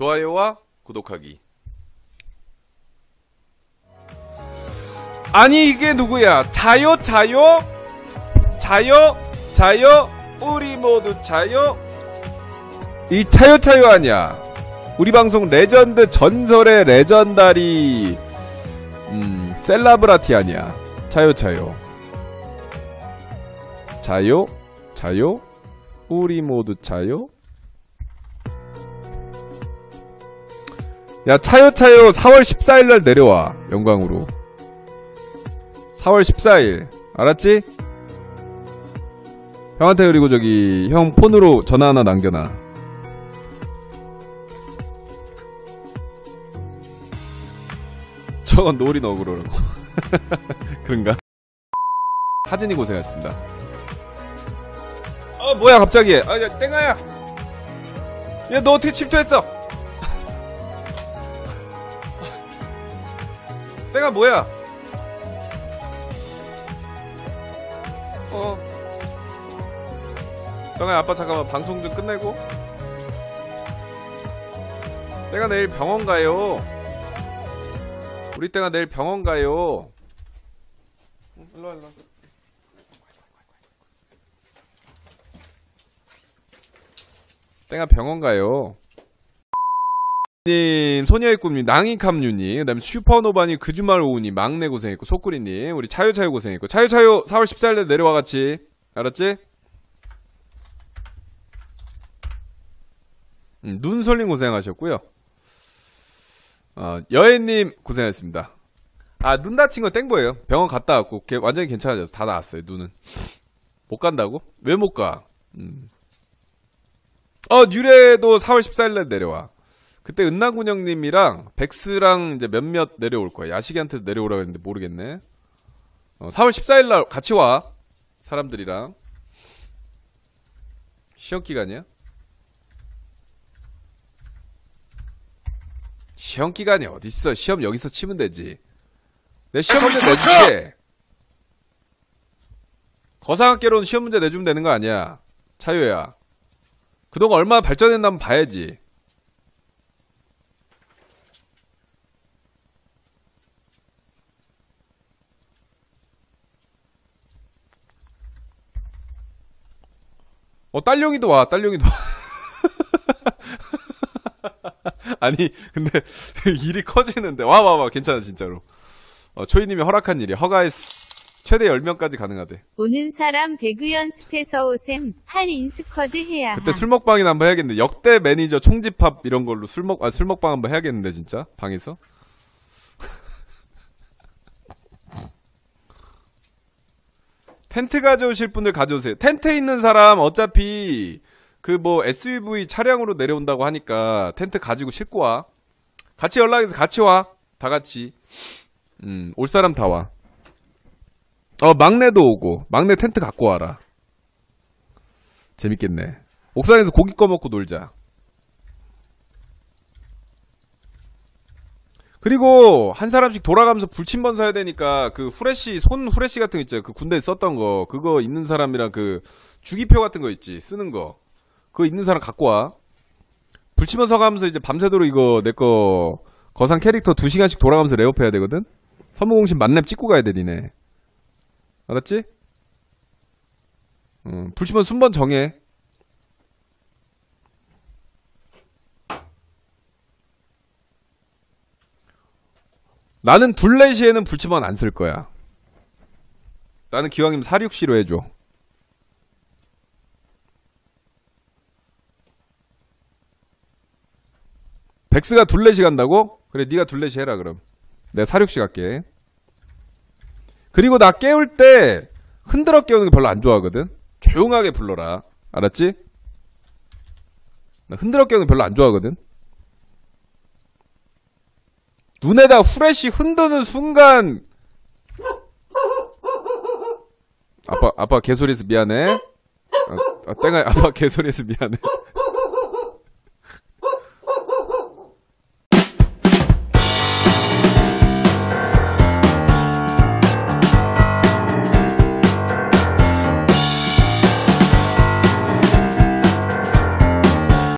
좋아요와 구독하기. 아니 이게 누구야? 자요 자요 자요 자요 우리 모두 자요 이 차요 차요 아니야? 우리 방송 레전드 전설의 레전다리 음 셀라브라티 아니야? 차요 차요 자요 자요 우리 모두 자요 야 차요 차요. 4월 14일날 내려와. 영광으로. 4월 14일. 알았지? 형한테 그리고 저기 형 폰으로 전화 하나 남겨놔. 저건 노린 어그로라고. 그런가? 하진이 고생했습니다. 어 뭐야 갑자기. 아 야, 땡아야. 야 너 어떻게 침투했어 땡아 뭐야? 어. 땡아 아빠 잠깐만 방송 좀 끝내고. 땡아 내일 병원 가요. 우리 땡아 내일 병원 가요. 응, 일로와 일로와. 땡아 병원 가요. 님, 소녀의 꿈님, 낭이캄유님, 그 다음에 슈퍼노바님, 그 주말 오우님, 막내 고생했고, 소꾸리님, 우리 차요차요 고생했고, 차요차요 4월 14일에 내려와 같이. 알았지? 음, 눈솔님 고생하셨고요. 어, 여애님 고생하셨습니다. 아, 눈 다친 건 땡보예요. 병원 갔다 왔고, 걔 완전히 괜찮아져서 다 나았어요, 눈은. 못 간다고? 왜 못 가? 음. 어, 뉴레도 4월 14일날 내려와. 그때 은나군형님이랑 백스랑 이제 몇몇 내려올 거야. 야식이한테도 내려오라고 했는데 모르겠네. 어, 4월 14일날 같이 와. 사람들이랑. 시험 기간이야? 시험 기간이 어딨어. 시험 여기서 치면 되지. 내 시험 문제 내줄게. 거상학개로는 시험 문제 내주면 되는 거 아니야. 차요야. 그동안 얼마나 발전했나 한번 봐야지. 어, 딸룡이도 와, 딸룡이도 와. 아니, 근데, 일이 커지는데. 와, 와, 와, 괜찮아, 진짜로. 어, 초이님이 허락한 일이야. 허가에 최대 10명까지 가능하대. 오는 사람 배그 연습해서 오셈 할 인스쿼드 해야 그때 함. 술 먹방이나 한번 해야겠는데 역대 매니저 총집합 이런 걸로 술 먹, 아, 술 먹방 한번 해야겠는데 진짜 방에서 텐트 가져오실 분들 가져오세요. 텐트 있는 사람 어차피 그 뭐 SUV 차량으로 내려온다고 하니까 텐트 가지고 싣고 와. 같이 연락해서 같이 와. 다 같이. 음, 올 사람 다 와. 어, 막내도 오고. 막내 텐트 갖고 와라. 재밌겠네. 옥상에서 고기 꺼먹고 놀자. 그리고 한 사람씩 돌아가면서 불침번 사야 되니까 그 후레쉬 손 후레쉬 같은 거 있죠. 그 군대에 썼던 거 그거 있는 사람이랑 그 주기표 같은 거 있지 쓰는 거 그거 있는 사람 갖고 와. 불침번 서가면서 이제 밤새도록 이거 내 거 거상 캐릭터 2 시간씩 돌아가면서 레오프 해야 되거든. 서무공신 만렙 찍고 가야 되리네. 알았지? 음, 불침번 순번 정해. 나는 둘레시에는 불침번 안쓸 거야. 나는 기왕이면 464로 해줘. 백스가 둘레시 간다고? 그래, 네가 둘레시 해라 그럼. 내가 464 갈게. 그리고 나 깨울 때 흔들어 깨우는 게 별로 안 좋아하거든. 조용하게 불러라. 알았지? 나 흔들어 깨우는 거 별로 안 좋아하거든. 눈에다 후레쉬 흔드는 순간 아빠 아빠 개소리해서 미안해. 아, 아, 땡아 아빠 개소리해서 미안해.